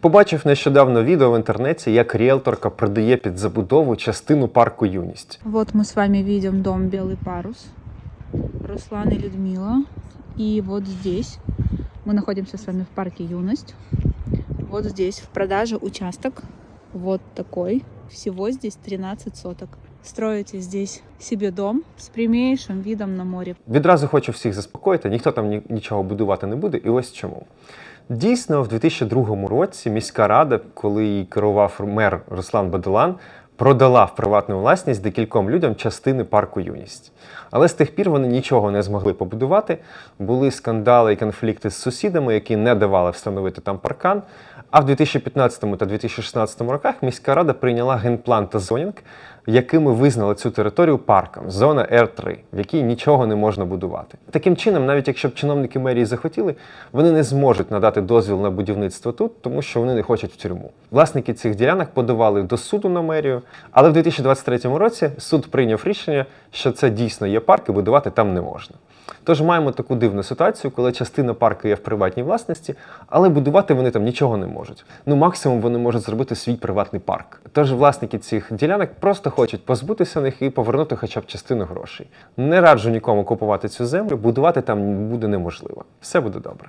Побачив нещодавно відео в інтернеті, як ріелторка продає під забудову частину парку Юність. Вот мы с вами видим дом Белый парус. Руслан и Людмила. И вот здесь мы находимся с вами в парке Юность. Вот здесь в продаже участок. Вот такой. Всего здесь 13 соток. Строите здесь себе дом с прямейшим видом на море. Відразу хочу всіх заспокоїти, ніхто там нічого будувати не буде, і ось чому. Дійсно, в 2002 році міська рада, коли її керував мер Руслан Баделан, продала в приватну власність декільком людям частини парку Юність. Але з тих пір вони нічого не змогли побудувати. Були скандали і конфлікти з сусідами, які не давали встановити там паркан. А в 2015 та 2016 роках міська рада прийняла генплан та зонінг, якими визнали цю територію парком, зона Р3, в якій нічого не можна будувати. Таким чином, навіть якщо б чиновники мерії захотіли, вони не зможуть надати дозвіл на будівництво тут, тому що вони не хочуть в тюрму. Власники цих ділянок подавали до суду на мерію, але в 2023 році суд прийняв рішення, що це дійсно є парк і будувати там не можна. Тож маємо таку дивну ситуацію, коли частина парку є в приватній власності, але будувати вони там нічого не можуть. Ну, максимум вони можуть зробити свій приватний парк. Тож власники цих ділянок просто хочуть позбутися них і повернути хоча б частину грошей. Не раджу нікому купувати цю землю, будувати там буде неможливо. Все буде добре.